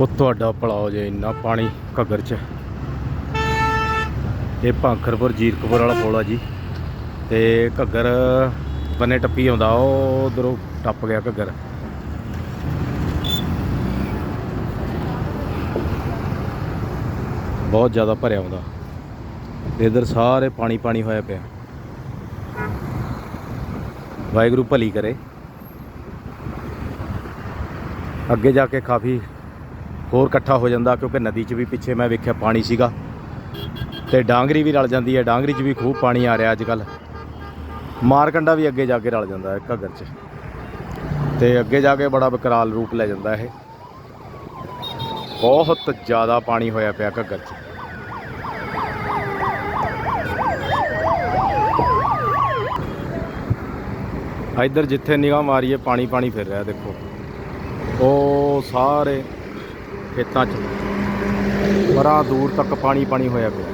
ਉਹ ਤੁਹਾਡਾ ਪਲਾਓ ਜੇ ਇੰਨਾ ਪਾਣੀ ਘੱਗਰ 'ਚ। ਇਹ ਭਾਂਖਰਪੁਰ, ਜੀਰਕਪੁਰ ਵਾਲਾ ਪੁਲ ਆ ਜੀ। ਤੇ ਘੱਗਰ ਬੰਨੇ ਟੱਪੀ ਆਉਂਦਾ, ਉਹ ਉਧਰੋਂ ਟੱਪ ਗਿਆ ਘੱਗਰ। ਬਹੁਤ ਜ਼ਿਆਦਾ ਭਰਿਆ ਹੁੰਦਾ ਤੇ ਇਧਰ ਸਾਰੇ ਪਾਣੀ ਪਾਣੀ ਹੋਇਆ ਪਿਆ। ਵਾਹਿਗੁਰੂ ਭਲੀ ਕਰੇ। ਅੱਗੇ ਜਾ ਕੇ ਕਾਫੀ ਹੋਰ ਇਕੱਠਾ ਹੋ ਜਾਂਦਾ ਕਿਉਂਕਿ ਨਦੀ 'ਚ ਵੀ ਪਿੱਛੇ ਮੈਂ ਵੇਖਿਆ ਪਾਣੀ ਸੀਗਾ ਤੇ ਡਾਂਗਰੀ ਵੀ ਰਲ ਜਾਂਦੀ ਹੈ, ਡਾਂਗਰੀ 'ਚ ਵੀ ਖੂਬ ਪਾਣੀ ਆ ਰਿਹਾ ਅੱਜ ਕੱਲ ਮਾਰਕੰਡਾ ਵੀ ਅੱਗੇ ਜਾ ਕੇ ਰਲ ਜਾਂਦਾ ਹੈ, ਘੱਗਰ 'ਚ। ਤੇ ਅੱਗੇ ਜਾ ਕੇ ਬੜਾ ਵਿਕਰਾਲ ਰੂਪ ਲੈ ਜਾਂਦਾ ਇਹ। ਬਹੁਤ ਜ਼ਿਆਦਾ ਪਾਣੀ ਹੋਇਆ ਪਿਆ ਘੱਗਰ 'ਚ। ਇੱਧਰ ਜਿੱਥੇ ਨਿਗਾਹ ਮਾਰੀਏ ਪਾਣੀ ਪਾਣੀ ਫਿਰ ਰਿਹਾ ਦੇਖੋ। ਉਹ ਸਾਰੇ ਖੇਤਾਂ 'ਚ ਬੜਾ ਦੂਰ ਤੱਕ ਪਾਣੀ ਪਾਣੀ ਹੋਇਆ ਪਿਆ।